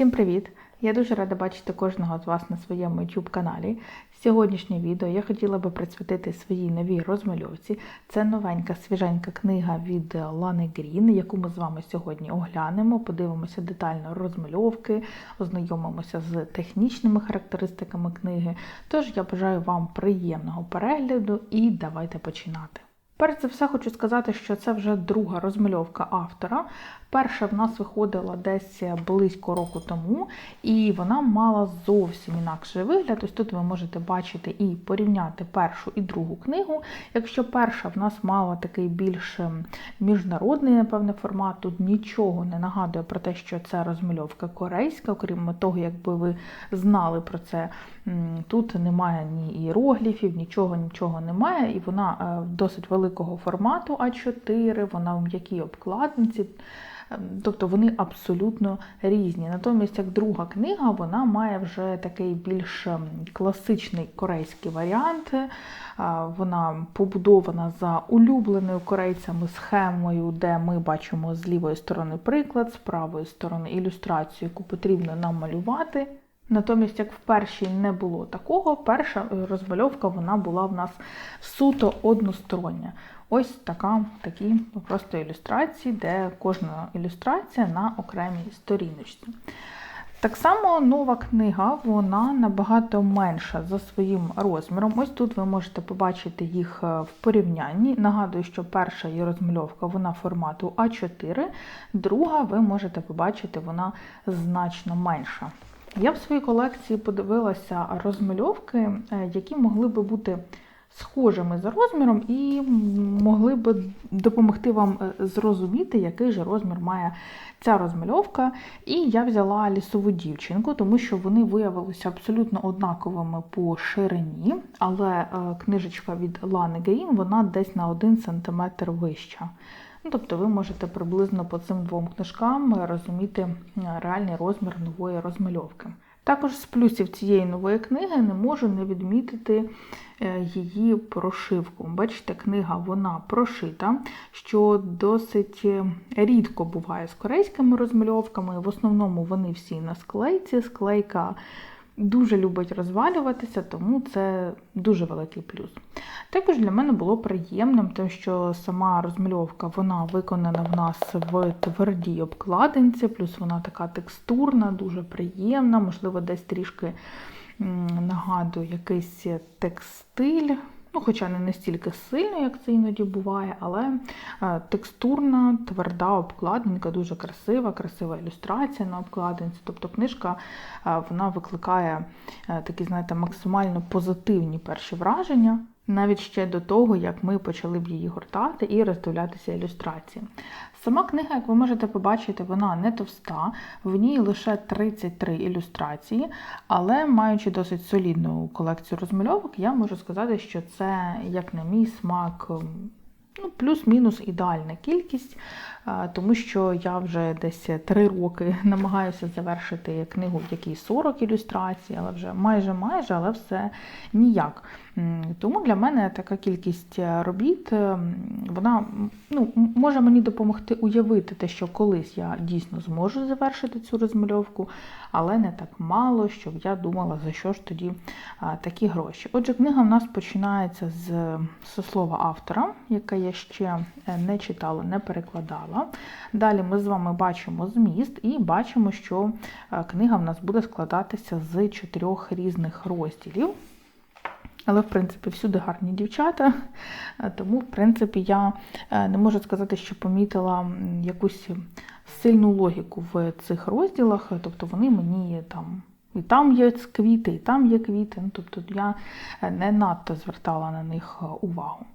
Всім привіт! Я дуже рада бачити кожного з вас на своєму YouTube каналі. Сьогоднішнє відео я хотіла би присвятити своїй новій розмальовці. Це новенька свіженька книга від Лани Грін, яку ми з вами сьогодні оглянемо, подивимося детально розмальовки, ознайомимося з технічними характеристиками книги. Тож я бажаю вам приємного перегляду і давайте починати. Перш за все хочу сказати, що це вже друга розмальовка автора. Перша в нас виходила десь близько року тому, і вона мала зовсім інакший вигляд. Ось тут ви можете бачити і порівняти першу і другу книгу. Якщо перша в нас мала такий більш міжнародний, напевне, формат, тут нічого не нагадує про те, що це розмальовка корейська, окрім того, якби ви знали про це, тут немає ні іерогліфів, нічого, нічого немає, і вона досить великого формату А4, вона в м'якій обкладинці. Тобто вони абсолютно різні. Натомість, як друга книга, вона має вже такий більш класичний корейський варіант. Вона побудована за улюбленою корейцями схемою, де ми бачимо з лівої сторони приклад, з правої сторони ілюстрацію, яку потрібно намалювати. Натомість, як в першій не було такого, перша розмальовка вона була в нас суто одностороння. Ось така, такі просто ілюстрації, де кожна ілюстрація на окремій сторіночці. Так само нова книга, вона набагато менша за своїм розміром. Ось тут ви можете побачити їх в порівнянні. Нагадую, що перша її розмальовка вона формату А4, друга ви можете побачити, вона значно менша. Я в своїй колекції подивилася розмальовки, які могли би бути схожими за розміром і могли би допомогти вам зрозуміти, який же розмір має ця розмальовка. І я взяла лісову дівчинку, тому що вони виявилися абсолютно однаковими по ширині, але книжечка від Лани Гейн, вона десь на 1 см вища. Ну, Тобто ви можете приблизно по цим двом книжкам розуміти реальний розмір нової розмальовки. Також з плюсів цієї нової книги не можу не відмітити її прошивку. Бачите, книга вона прошита, що досить рідко буває з корейськими розмальовками. В основному вони всі на склейці. Склейка дуже любить розвалюватися, тому це дуже великий плюс. Також для мене було приємним, те, що сама розмальовка вона виконана в нас в твердій обкладинці, плюс вона така текстурна, дуже приємна, можливо, десь трішки нагадує якийсь текстиль. Ну, Хоча не настільки сильно, як це іноді буває, але текстурна, тверда обкладинка, дуже красива, красива ілюстрація на обкладинці. Тобто книжка вона викликає такі, знаєте, максимально позитивні перші враження, навіть ще до того, як ми почали б її гортати і роздивлятися ілюстрації. Сама книга, як ви можете побачити, вона не товста, в ній лише 33 ілюстрації, але маючи досить солідну колекцію розмальовок, я можу сказати, що це, як на мій смак, ну, плюс-мінус ідеальна кількість, тому що я вже десь 3 роки намагаюся завершити книгу, в якій 40 ілюстрацій, але вже майже майже, але все ніяк. Тому для мене така кількість робіт вона ну, може мені допомогти уявити те, що колись я дійсно зможу завершити цю розмальовку, але не так мало, щоб я думала, за що ж тоді такі гроші. Отже, книга в нас починається з, з слова автора, яке я ще не читала, не перекладала. Далі ми з вами бачимо зміст і бачимо, що книга в нас буде складатися з чотирьох різних розділів. Але, в принципі, всюди гарні дівчата, тому, в принципі, я не можу сказати, що помітила якусь сильну логіку в цих розділах, тобто вони мені там. І там є квіти, і там є квіти, ну, тобто я не надто звертала на них увагу.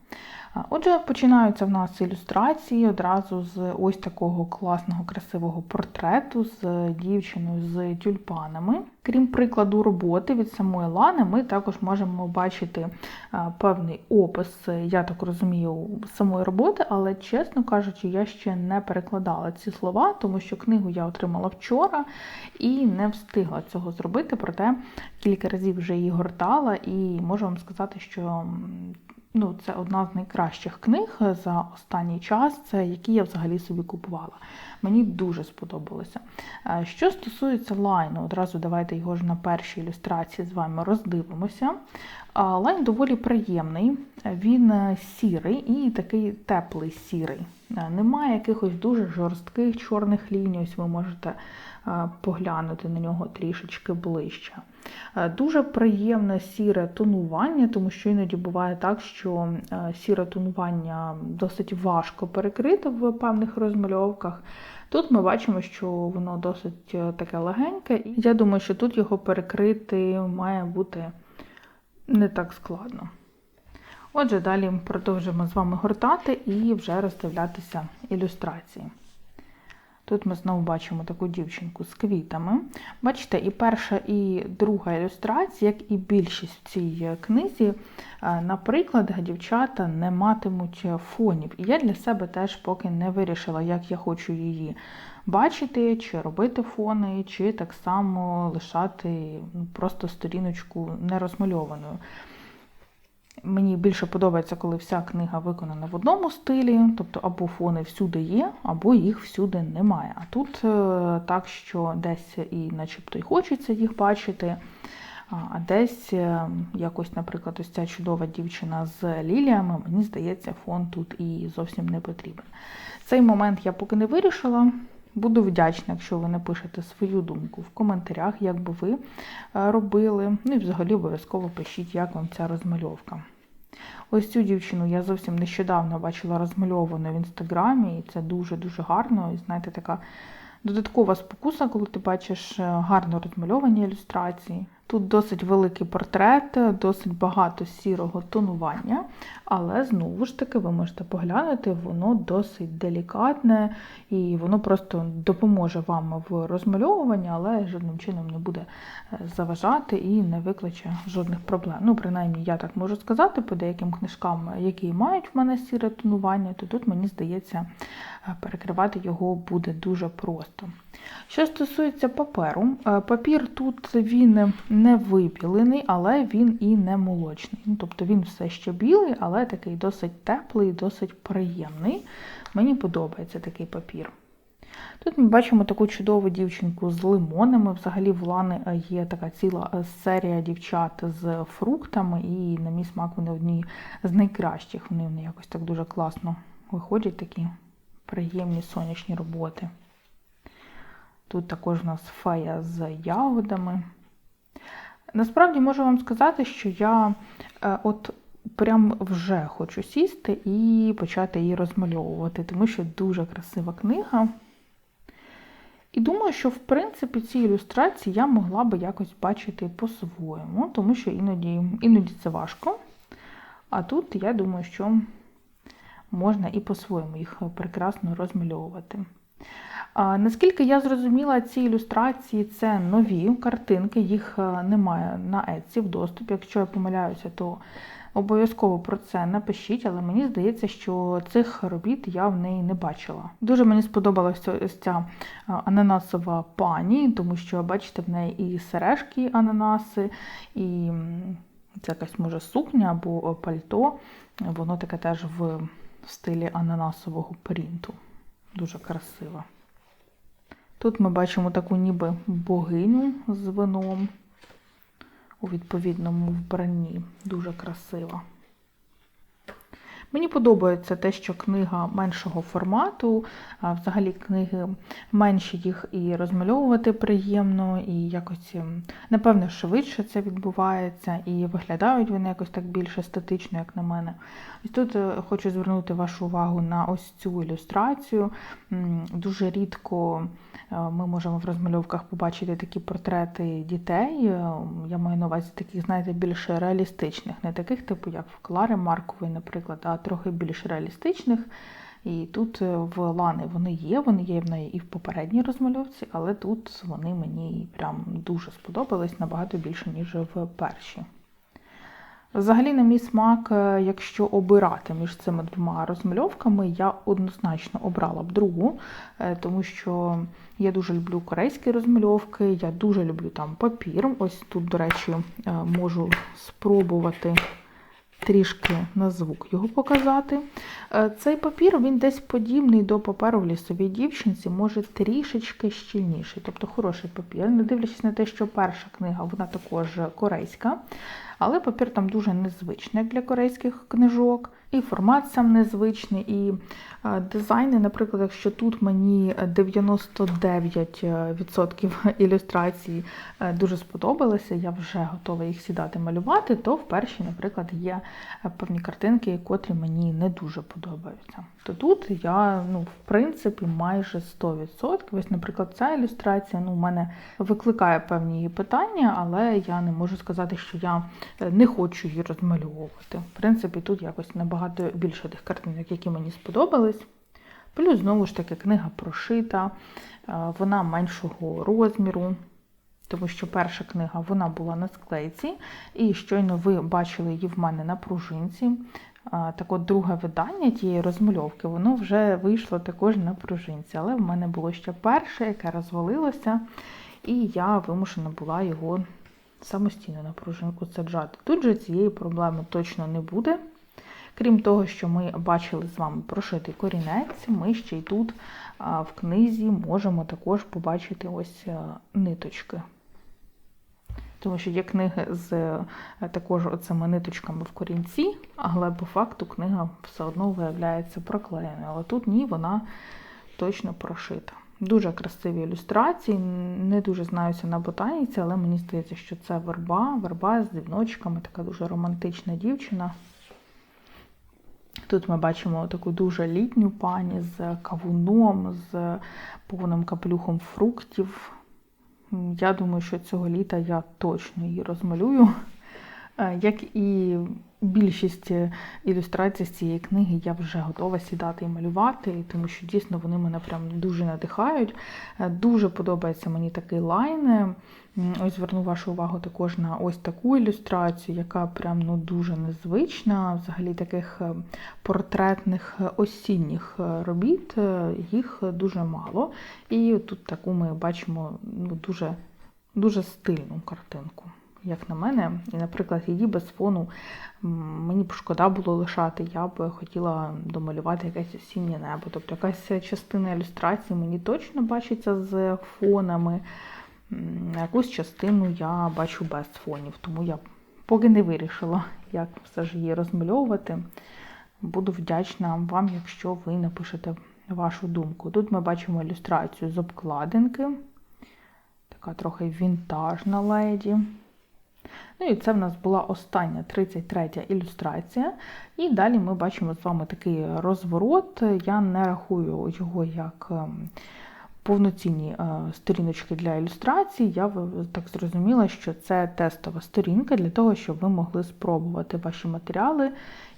Отже, починаються в нас ілюстрації одразу з ось такого класного, красивого портрету з дівчиною з тюльпанами. Крім прикладу роботи від самої Лани, ми також можемо бачити певний опис, я так розумію, самої роботи, але, чесно кажучи, я ще не перекладала ці слова, тому що книгу я отримала вчора і не встигла цього зробити, проте кілька разів вже її гортала, і можу вам сказати, що ну, це одна з найкращих книг за останній час, це які я взагалі собі купувала. Мені дуже сподобалося. Е, Що стосується лайну, одразу давайте його ж на першій ілюстрації з вами роздивимося. Е, Лайн доволі приємний, він е, сірий і такий теплий сірий. Немає якихось дуже жорстких чорних ліній, ось ви можете поглянути на нього трішечки ближче. Дуже приємне сіре тонування, тому що іноді буває так, що сіре тонування досить важко перекрити в певних розмальовках. Тут ми бачимо, що воно досить е, таке легеньке, і я думаю, що тут його перекрити має бути не так складно. Отже, далі продовжимо з вами гортати і вже роздивлятися ілюстрації. Тут ми знову бачимо таку дівчинку з квітами. Бачите, і перша, і друга ілюстрація, як і більшість в цій книзі, е, на прикладах дівчата не матимуть фонів. І я для себе теж поки не вирішила, як я хочу її бачити, чи робити фони, чи так само лишати ну, просто сторіночку нерозмальованою. Мені більше подобається, коли вся книга виконана в одному стилі, тобто або фони всюди є, або їх всюди немає. А тут е, так, що десь і начебто й хочеться їх бачити, а десь е, якось, наприклад, ось ця чудова дівчина з ліліями, мені здається, фон тут і зовсім не потрібен. Цей момент я поки не вирішила. Буду вдячна, якщо ви напишете свою думку в коментарях, як би ви е, робили. Ну і взагалі обов'язково пишіть, як вам ця розмальовка. Ось цю дівчину я зовсім нещодавно бачила розмальовану в інстаграмі, і це дуже-дуже гарно. І знаєте, така додаткова спокуса, коли ти бачиш е, гарно розмальовані ілюстрації. Тут досить великий портрет, досить багато сірого тонування, але знову ж таки ви можете поглянути, воно досить делікатне і воно просто допоможе вам в розмальовуванні, але жодним чином не буде е, заважати і не викличе жодних проблем. Ну, принаймні, я так можу сказати, по деяким книжкам, які мають в мене сіре тонування, то тут, мені здається, е, перекривати його буде дуже просто. Що стосується паперу, е, папір тут він не випілений, але він і не молочний. Ну, тобто він все ще білий, але такий досить теплий, досить приємний. Мені подобається такий папір. Тут ми бачимо таку чудову дівчинку з лимонами. Взагалі в Лани е, є така ціла е, серія дівчат з фруктами, і, на мій смак, вони одні з найкращих. Вони якось так дуже класно виходять, такі приємні сонячні роботи. Тут також у нас фея з ягодами. Насправді можу вам сказати, що я е, от прям вже хочу сісти і почати її розмальовувати, тому що дуже красива книга. І думаю, що в принципі ці ілюстрації я могла би якось бачити по-своєму, тому що іноді, іноді це важко. А тут я думаю, що можна і по-своєму їх прекрасно розмальовувати. Наскільки я зрозуміла, ці ілюстрації це нові картинки, їх е, немає на Etsy в доступі. Якщо я помиляюся, то обов'язково про це напишіть, але мені здається, що цих робіт я в неї не бачила. Дуже мені сподобалася ця е, ананасова пані, тому що, бачите, в неї і сережки ананаси, і це якась може сукня або пальто. Воно таке теж в стилі ананасового принту. Дуже красиво. Тут ми бачимо таку ніби богиню з вином у відповідному вбранні. Дуже красиво. Мені подобається те, що книга меншого формату, взагалі книги менші їх і розмальовувати приємно, і якось, ем, напевно, швидше це відбувається, і виглядають вони якось так більш естетично, як на мене. Ось тут е, хочу звернути вашу увагу на ось цю ілюстрацію. Дуже рідко е, ми можемо в розмальовках побачити такі портрети дітей. Е, Я маю на увазі таких, знаєте, більш реалістичних, не таких, типу, як в Клари Маркової, наприклад, а трохи більш реалістичних. І тут е, в Лани вони є, вони є в неї і в попередній розмальовці, але тут вони мені прям дуже сподобались набагато більше, ніж в першій. Взагалі, на мій смак, е, якщо обирати між цими двома розмальовками, я однозначно обрала б другу, е, тому що я дуже люблю корейські розмальовки, я дуже люблю там папір. Ось тут, до речі, можу спробувати трішки на звук його показати. Е, Цей папір він десь подібний до паперу в лісовій дівчинці, може трішечки щільніший, тобто хороший папір. Не дивлячись на те, що перша книга вона також корейська, але папір там дуже незвичний для корейських книжок. І формат сам незвичний, і е, дизайни, наприклад, якщо тут мені 99% ілюстрацій е, дуже сподобалися, я вже готова їх сідати малювати, то в першій, наприклад, є певні картинки, котрі мені не дуже подобаються. То тут я, ну, в принципі, майже 100%. Ось, наприклад, ця ілюстрація ну, у мене викликає певні питання, але я не можу сказати, що я не хочу її розмальовувати. В принципі, тут якось набагато більше тих картинок, які мені сподобались. Плюс, знову ж таки, книга прошита, вона меншого розміру, тому що перша книга вона була на склейці, і щойно ви бачили її в мене на пружинці. Так от друге видання тієї розмальовки, воно вже вийшло також на пружинці, але в мене було ще перше, яке розвалилося, і я вимушена була його самостійно на пружинку саджати. Тут же цієї проблеми точно не буде. Крім того, що ми бачили з вами прошитий корінець, ми ще й тут в книзі можемо також побачити ось ниточки. Тому що є книги з е, також оцими ниточками в корінці, але по факту книга все одно виявляється проклеєною. Але тут ні, вона точно прошита. Дуже красиві ілюстрації, не дуже знаюся на ботаніці, але мені здається, що це верба, верба з дзвіночками, така дуже романтична дівчина. Тут ми бачимо таку дуже літню пані з кавуном, з повним каплюхом фруктів. Я думаю, що цього літа я точно її розмалюю. Е, як і більшість ілюстрацій з цієї книги, я вже готова сідати і малювати, тому що дійсно вони мене прям дуже надихають. Е, дуже подобається мені такий лайн. Ось зверну вашу увагу також на ось таку ілюстрацію, яка прям ну, дуже незвична. Взагалі таких е, портретних осінніх робіт, їх дуже мало. І тут таку ми бачимо ну, дуже, дуже стильну картинку як на мене. І, наприклад, її без фону мені б шкода було лишати. Я б хотіла домалювати якесь осіннє небо. Тобто якась частина ілюстрації мені точно бачиться з фонами. Якусь частину я бачу без фонів, тому я поки не вирішила, як все ж її розмальовувати. Буду вдячна вам, якщо ви напишете вашу думку. Тут ми бачимо ілюстрацію з обкладинки. Така трохи вінтажна леді. Ну і це в нас була остання 33 ілюстрація. І далі ми бачимо з вами такий розворот. Я не рахую його як ем, повноцінні е, сторіночки для ілюстрацій. Я так зрозуміла, що це тестова сторінка для того, щоб ви могли спробувати ваші матеріали.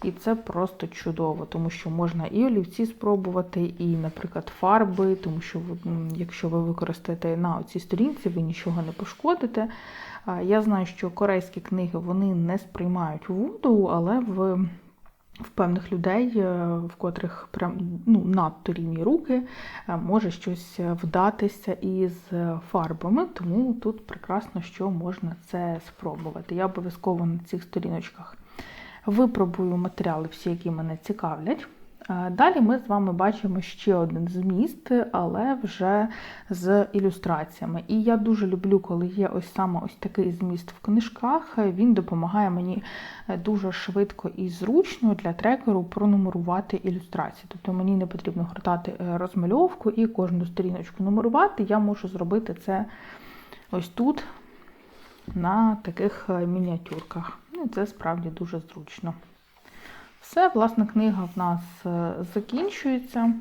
І це просто чудово, тому що можна і олівці спробувати, і, наприклад, фарби, тому що якщо ви використаєте на цій сторінці, ви нічого не пошкодите. Я знаю, що корейські книги вони не сприймають воду, але в в певних людей, е, в котрих прям ну, надто рівні руки, е, може щось вдатися із фарбами, тому тут прекрасно, що можна це спробувати. Я обов'язково на цих сторіночках випробую матеріали, всі, які мене цікавлять. Далі ми з вами бачимо ще один зміст, але вже з ілюстраціями. І я дуже люблю, коли є ось саме ось такий зміст в книжках. Він допомагає мені дуже швидко і зручно для трекеру пронумерувати ілюстрації. Тобто мені не потрібно гортати е, розмальовку і кожну сторіночку нумерувати. Я можу зробити це ось тут, на таких е, мініатюрках. І це справді дуже зручно. Все, власна книга в нас е, закінчується.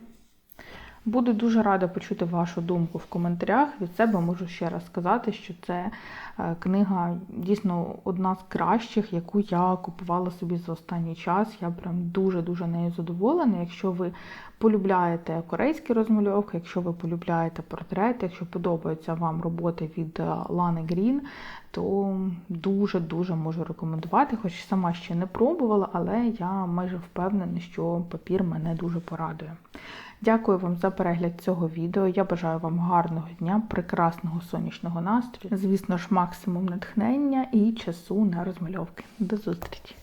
Буду дуже рада почути вашу думку в коментарях. Від себе можу ще раз сказати, що це е, книга дійсно одна з кращих, яку я купувала собі за останній час. Я прям дуже-дуже нею задоволена. Якщо ви полюбляєте корейські розмальовки, якщо ви полюбляєте портрети, якщо подобаються вам роботи від е, Лани Грін, то дуже-дуже можу рекомендувати, хоч сама ще не пробувала, але я майже впевнена, що папір мене дуже порадує. Дякую вам за перегляд цього відео. Я бажаю вам гарного дня, прекрасного сонячного настрою, звісно ж, максимум натхнення і часу на розмальовки. До зустрічі!